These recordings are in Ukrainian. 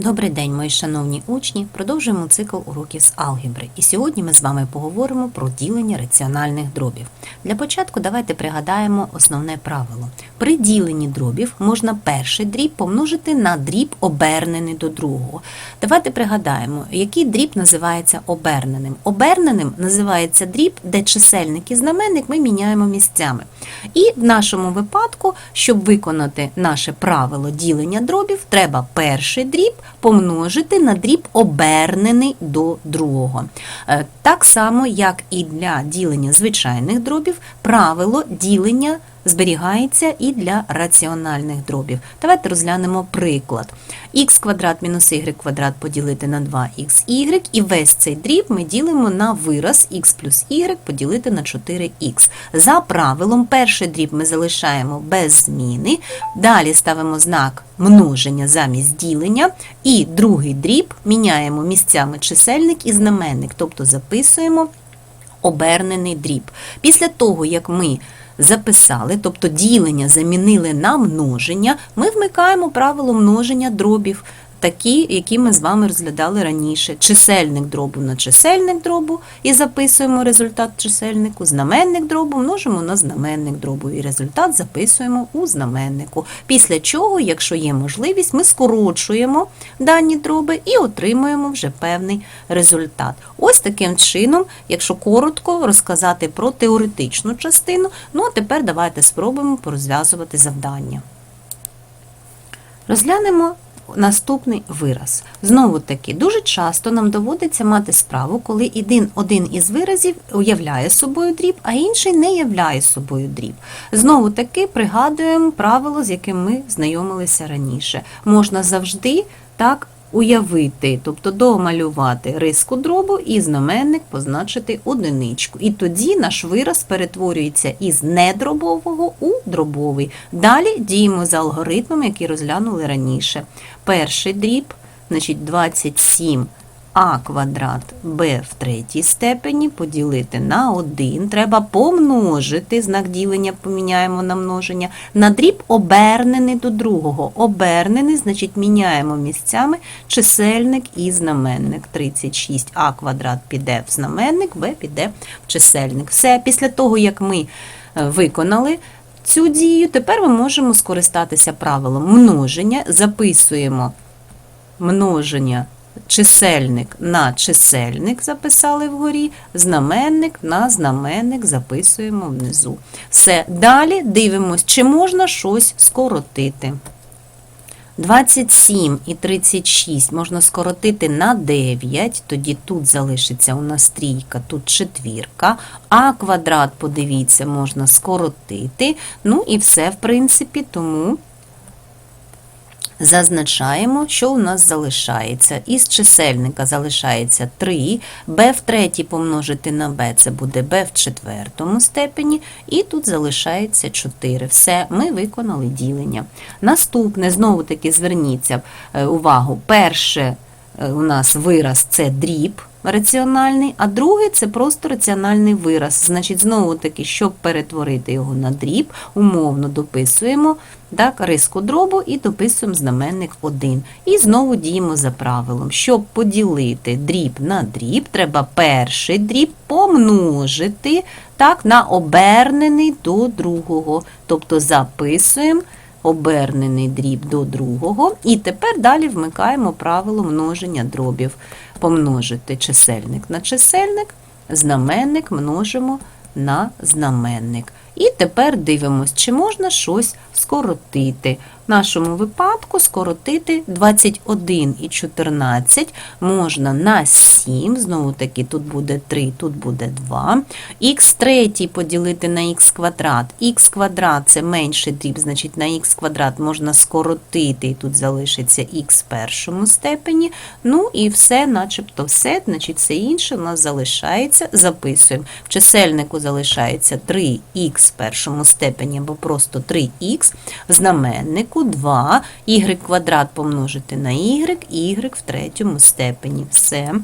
Добрий день, мої шановні учні. Продовжуємо цикл уроків з алгебри. І сьогодні ми з вами поговоримо про ділення раціональних дробів. Для початку давайте пригадаємо основне правило. При діленні дробів можна перший дріб помножити на дріб обернений до другого. Давайте пригадаємо, який дріб називається оберненим. Оберненим називається дріб, де чисельник і знаменник ми міняємо місцями. І в нашому випадку, щоб виконати наше правило ділення дробів, треба перший дріб помножити на дріб обернений до другого. Е, Так само, як і для ділення звичайних дробів, правило ділення зберігається і для раціональних дробів. Давайте розглянемо приклад. х квадрат мінус y квадрат поділити на 2xy, і весь цей дріб ми ділимо на вираз х плюс y поділити на 4х. За правилом, перший дріб ми залишаємо без зміни, далі ставимо знак множення замість ділення, і другий дріб міняємо місцями чисельник і знаменник, тобто записуємо обернений дріб. Після того, як ми записали, тобто ділення замінили на множення, ми вмикаємо правило множення дробів, такі, які ми з вами розглядали раніше. Чисельник дробу на чисельник дробу і записуємо результат чисельнику, знаменник дробу множимо на знаменник дробу і результат записуємо у знаменнику. Після чого, якщо є можливість, ми скорочуємо дані дроби і отримуємо вже певний результат. Ось таким чином, якщо коротко розказати про теоретичну частину, ну а тепер давайте спробуємо порозв'язувати завдання. Розглянемо наступний вираз. Знову таки, дуже часто нам доводиться мати справу, коли один, із виразів уявляє собою дріб, а інший не являє собою дріб. Знову таки пригадуємо правило, з яким ми знайомилися раніше. Можна завжди так уявити, тобто домалювати риску дробу і знаменник позначити одиничку. І тоді наш вираз перетворюється із недробового у дробовий. Далі діємо за алгоритмом, який розглянули раніше. Перший дріб, значить 27 а квадрат b в третій степені поділити на 1. Треба помножити, знак ділення поміняємо на множення, на дріб обернений до другого. Обернений, значить, міняємо місцями чисельник і знаменник. 36а квадрат піде в знаменник, b піде в чисельник. Все, після того, як ми е, виконали цю дію, тепер ми можемо скористатися правилом множення, записуємо множення чисельник на чисельник записали вгорі, знаменник на знаменник записуємо внизу. Все, далі дивимось, чи можна щось скоротити. 27 і 36 можна скоротити на 9, тоді тут залишиться у нас трійка, тут четвірка, а квадрат, подивіться, можна скоротити. Ну і все, в принципі, тому Зазначаємо, що у нас залишається. Із чисельника залишається 3, b в третій помножити на b, це буде b в четвертому степені, і тут залишається 4. Все, ми виконали ділення. Наступне, знову таки, зверніться е, увагу, перше у нас вираз це дріб раціональний, а другий це просто раціональний вираз. Значить, знову таки, щоб перетворити його на дріб, умовно дописуємо так, риску дробу і дописуємо знаменник 1. І знову діємо за правилом. Щоб поділити дріб на дріб, треба перший дріб помножити так, на обернений до другого. Тобто записуємо обернений дріб до другого. І тепер далі вмикаємо правило множення дробів. Помножити чисельник на чисельник, знаменник множимо на знаменник. І тепер дивимось, чи можна щось скоротити. Нашому випадку скоротити 21 і 14 можна на 7, знову таки, тут буде 3, тут буде 2. Х третій поділити на х квадрат. Х квадрат це менший дріб, значить на х квадрат можна скоротити, і тут залишиться х в першому степені. Ну і все, начебто все, значить все інше у нас залишається. Записуємо. В чисельнику залишається 3х в першому степені, або просто 3х. В знаменнику 2, y квадрат помножити на y, y в третьому степені. Все.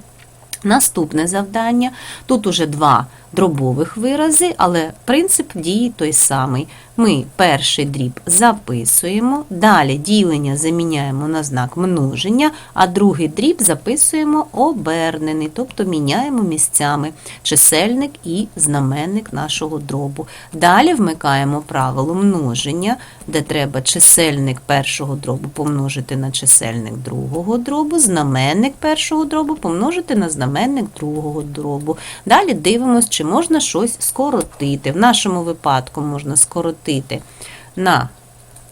Наступне завдання. Тут уже два дробових вирази, але принцип дії той самий. Ми перший дріб записуємо, далі ділення заміняємо на знак множення, а другий дріб записуємо обернений, тобто міняємо місцями чисельник і знаменник нашого дробу. Далі вмикаємо правило множення, де треба чисельник першого дробу помножити на чисельник другого дробу, знаменник першого дробу помножити на знаменник другого дробу. Далі дивимося, чи можна щось скоротити. В нашому випадку можна скоротити на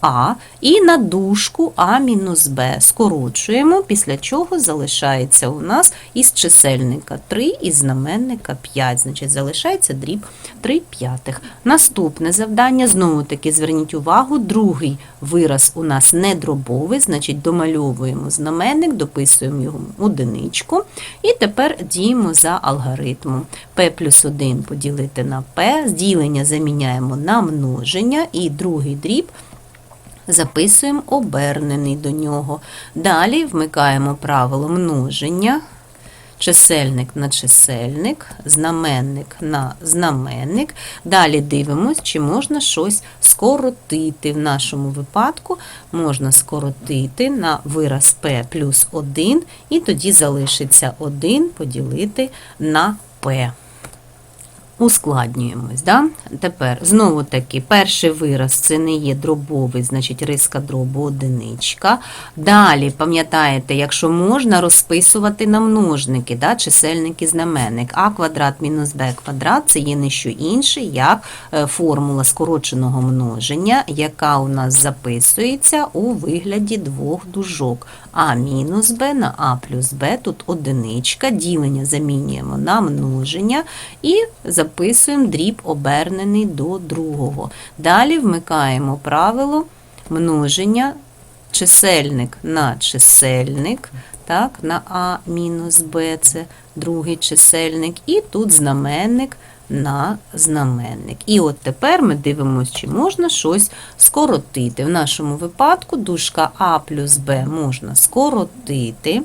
А і на дужку А мінус Б. Скорочуємо, після чого залишається у нас із чисельника 3 і знаменника 5. Значить, залишається дріб 3 п'ятих. Наступне завдання, знову таки зверніть увагу, другий вираз у нас не дробовий, значить домальовуємо знаменник, дописуємо його одиничку. І тепер діємо за алгоритмом. P плюс 1 поділити на P, ділення заміняємо на множення, і другий дріб записуємо обернений до нього. Далі вмикаємо правило множення, чисельник на чисельник, знаменник на знаменник. Далі дивимось, чи можна щось скоротити. В нашому випадку можна скоротити на вираз p плюс 1, і тоді залишиться 1 поділити на p. Ускладнюємось. Да? Тепер знову таки перший вираз це не є дробовий, значить риска дробу одиничка. Далі, пам'ятаєте, якщо можна розписувати на множники, да? чисельник і знаменник, а квадрат мінус b квадрат це є не що інше, як е, формула скороченого множення, яка у нас записується у вигляді двох дужок. А мінус b на а плюс b, тут одиничка, ділення замінюємо на множення і записуємо дріб обернений до другого. Далі вмикаємо правило множення чисельник на чисельник, так, на а мінус b, це другий чисельник, і тут знаменник на знаменник. І от тепер ми дивимося, чи можна щось скоротити. В нашому випадку дужка А плюс Б можна скоротити.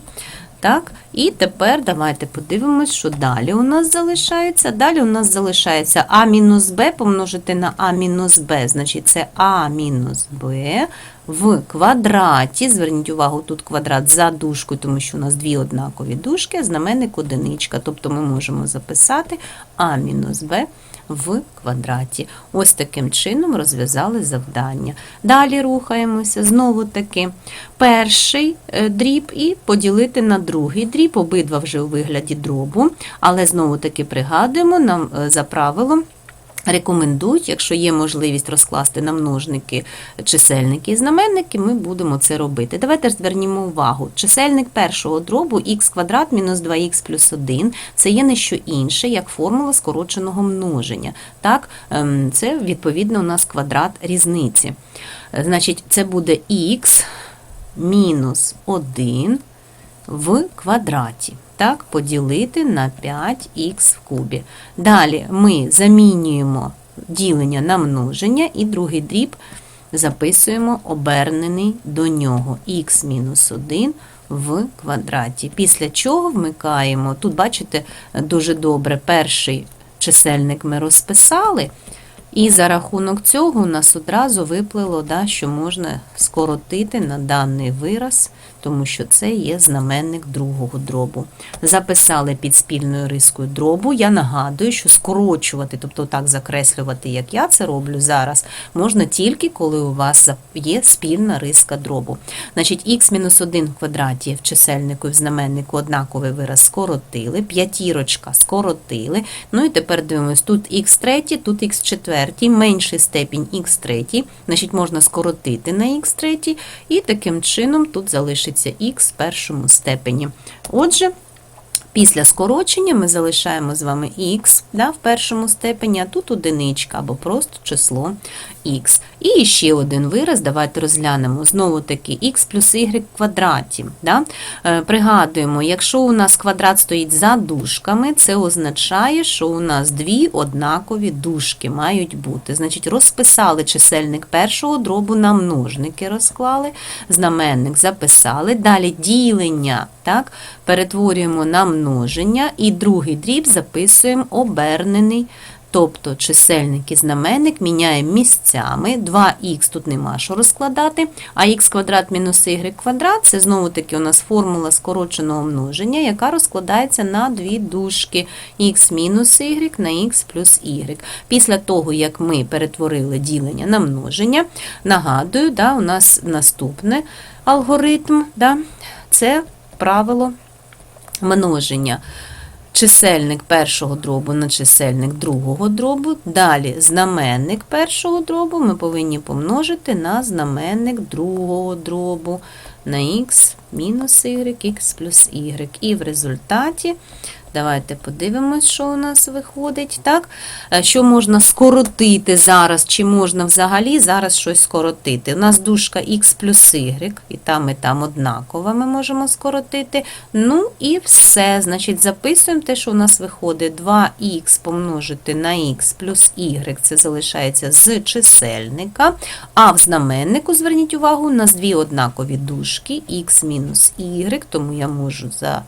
Так, І тепер давайте подивимось, що далі у нас залишається. Далі у нас залишається А мінус Б помножити на А мінус Б, значить це А мінус Б в квадраті. Зверніть увагу, тут квадрат за дужкою, тому що у нас дві однакові дужки, знаменник одиничка. Тобто ми можемо записати А мінус Б в квадраті. Ось таким чином розв'язали завдання. Далі рухаємося, знову таки перший е, дріб і поділити на другий дріб, обидва вже у вигляді дробу, але знову таки пригадуємо нам е, за правилом. Рекомендують, якщо є можливість розкласти на множники чисельники і знаменники, ми будемо це робити. Давайте звернімо увагу. Чисельник першого дробу х квадрат мінус 2х плюс 1 це є не що інше, як формула скороченого множення. Так, ем, Це, відповідно, у нас квадрат різниці. Значить, це буде х мінус 1 в квадраті так, поділити на 5х в кубі. Далі ми замінюємо ділення на множення і другий дріб записуємо обернений до нього х мінус 1 в квадраті. Після чого вмикаємо, тут, бачите, дуже добре, перший чисельник ми розписали. І за рахунок цього у нас одразу виплило, да, що можна скоротити на даний вираз, тому що це є знаменник другого дробу. Записали під спільною рискою дробу. Я нагадую, що скорочувати, тобто так закреслювати, як я це роблю зараз, можна тільки коли у вас є спільна риска дробу. Значить, х-1 в квадраті в чисельнику і в знаменнику однаковий вираз скоротили, п'ятірочка скоротили. Ну і тепер дивимось, тут х3, тут х4 четвертій, менший степінь х3, значить можна скоротити на х3, і таким чином тут залишиться х в першому степені. Отже, Після скорочення ми залишаємо з вами х да, в першому степені, а тут одиничка або просто число х. І ще один вираз, давайте розглянемо. Знову таки х плюс y в квадраті. Да? Е, Пригадуємо, якщо у нас квадрат стоїть за дужками, це означає, що у нас дві однакові дужки мають бути. Значить, розписали чисельник першого дробу на множники розклали, знаменник записали. Далі ділення так, перетворюємо на множення, і другий дріб записуємо обернений. Тобто чисельник і знаменник міняємо місцями. 2х тут нема що розкладати, а х квадрат мінус y квадрат це знову таки у нас формула скороченого множення, яка розкладається на дві дужки х мінус y на х плюс y. Після того, як ми перетворили ділення на множення, нагадую, да, у нас наступне алгоритм, да, це правило множення чисельник першого дробу на чисельник другого дробу. Далі знаменник першого дробу ми повинні помножити на знаменник другого дробу на х мінус y, х плюс y. І в результаті, давайте подивимось, що у нас виходить. Так? Е, Що можна скоротити зараз, чи можна взагалі зараз щось скоротити. У нас дужка х плюс y, і там, і там однаково ми можемо скоротити. Ну і все. Значить, записуємо те, що у нас виходить 2х помножити на х плюс y, це залишається з чисельника. А в знаменнику, зверніть увагу, у нас дві однакові дужки х мінус y, тому я можу за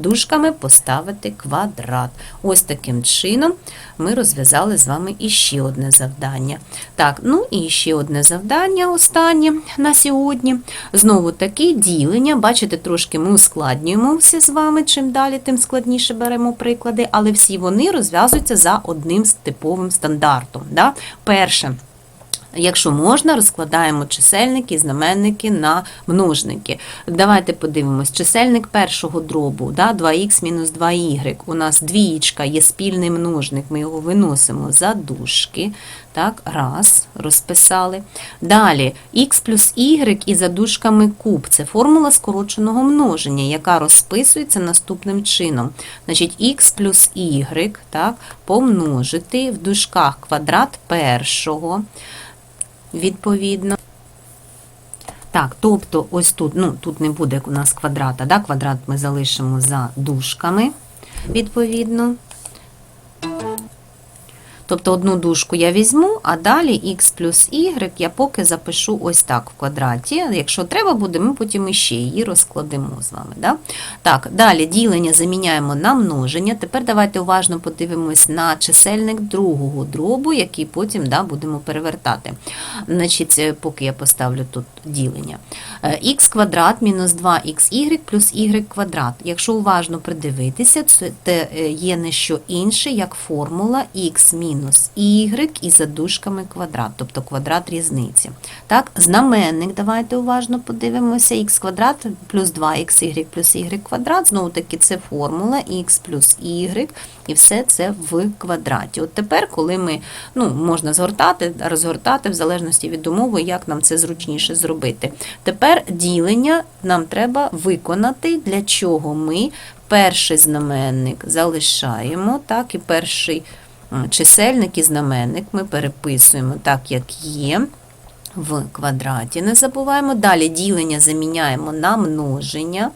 дужками поставити квадрат. Ось таким чином ми розв'язали з вами іще одне завдання. Так, ну і ще одне завдання останнє на сьогодні. Знову таки ділення. Бачите, трошки ми ускладнюємо все з вами. Чим далі, тим складніше беремо приклади, але всі вони розв'язуються за одним типовим стандартом. Да? Перше. Якщо можна, розкладаємо чисельники знаменники на множники. Давайте подивимось. Чисельник першого дробу, да, 2х мінус 2y. У нас двієчка є спільний множник, ми його виносимо за дужки. Так, раз, розписали. Далі х плюс y і за дужками куб. Це формула скороченого множення, яка розписується наступним чином. Значить, х плюс y так, помножити в дужках квадрат першого відповідно. Так, тобто ось тут, ну, тут не буде у нас квадрата, да? квадрат ми залишимо за дужками, відповідно. Тобто одну дужку я візьму, а далі х плюс y я поки запишу ось так в квадраті. Якщо треба буде, ми потім іще її розкладемо з вами. Да? Так, далі ділення заміняємо на множення. Тепер давайте уважно подивимось на чисельник другого дробу, який потім да, будемо перевертати. Значить, е, Поки я поставлю тут ділення. х квадрат мінус 2xy плюс y квадрат. Якщо уважно придивитися, це є не що інше, як формула х мінус мінус y і за дужками квадрат, тобто квадрат різниці. Так, Знаменник, давайте уважно подивимося, х квадрат плюс 2xy плюс y квадрат, знову таки це формула х плюс y, і все це в квадраті. От тепер, коли ми, ну, можна згортати, розгортати, в залежності від умови, як нам це зручніше зробити. Тепер ділення нам треба виконати, для чого ми перший знаменник залишаємо, так, і перший чисельник і знаменник ми переписуємо так, як є. В квадраті не забуваємо. Далі ділення заміняємо на множення.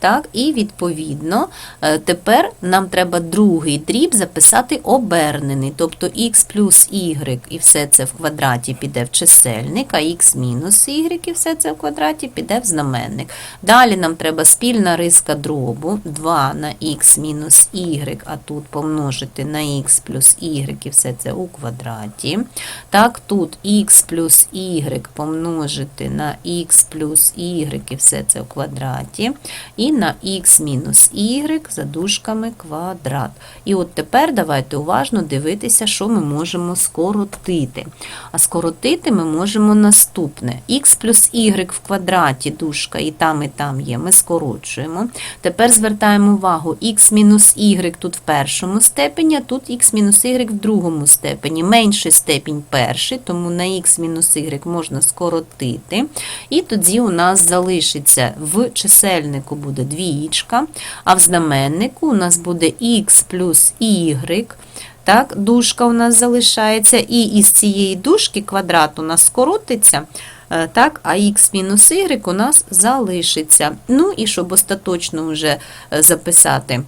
Так, І відповідно е, тепер нам треба другий дріб записати обернений, тобто х плюс y і все це в квадраті піде в чисельник, а х мінус y і все це в квадраті піде в знаменник. Далі нам треба спільна риска дробу 2 на х мінус y, а тут помножити на х плюс y і все це у квадраті. Так, Тут х плюс y помножити на х плюс y і все це в квадраті. І на х мінус y за дужками квадрат. І от тепер давайте уважно дивитися, що ми можемо скоротити. А скоротити ми можемо наступне. х плюс y в квадраті дужка і там, і там є, ми скорочуємо. Тепер звертаємо увагу, х мінус y тут в першому степені, а тут х мінус y в другому степені. Менший степінь перший, тому на х мінус y можна скоротити. І тоді у нас залишиться в чисельнику буде двієчка, а в знаменнику у нас буде х плюс y. Так, дужка у нас залишається, і із цієї дужки квадрат у нас скоротиться. Е, Так, а х мінус y у нас залишиться. Ну і щоб остаточно вже е, записати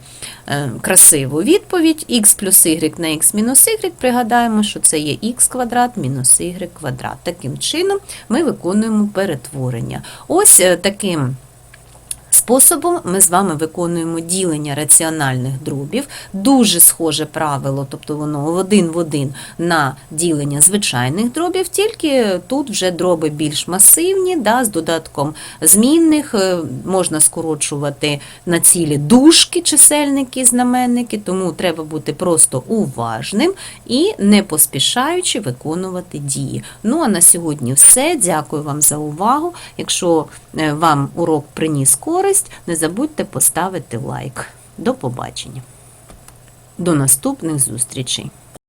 е, красиву відповідь, х плюс y на х мінус y, пригадаємо, що це є х квадрат мінус y квадрат. Таким чином ми виконуємо перетворення. Ось таким Способом ми з вами виконуємо ділення раціональних дробів. Дуже схоже правило, тобто воно один в один на ділення звичайних дробів, тільки тут вже дроби більш масивні, да, з додатком змінних, е, можна скорочувати на цілі дужки, чисельники, знаменники, тому треба бути просто уважним і не поспішаючи виконувати дії. Ну а на сьогодні все. Дякую вам за увагу. Якщо е, вам урок приніс користь, не забудьте поставити лайк. До побачення. До наступних зустрічей!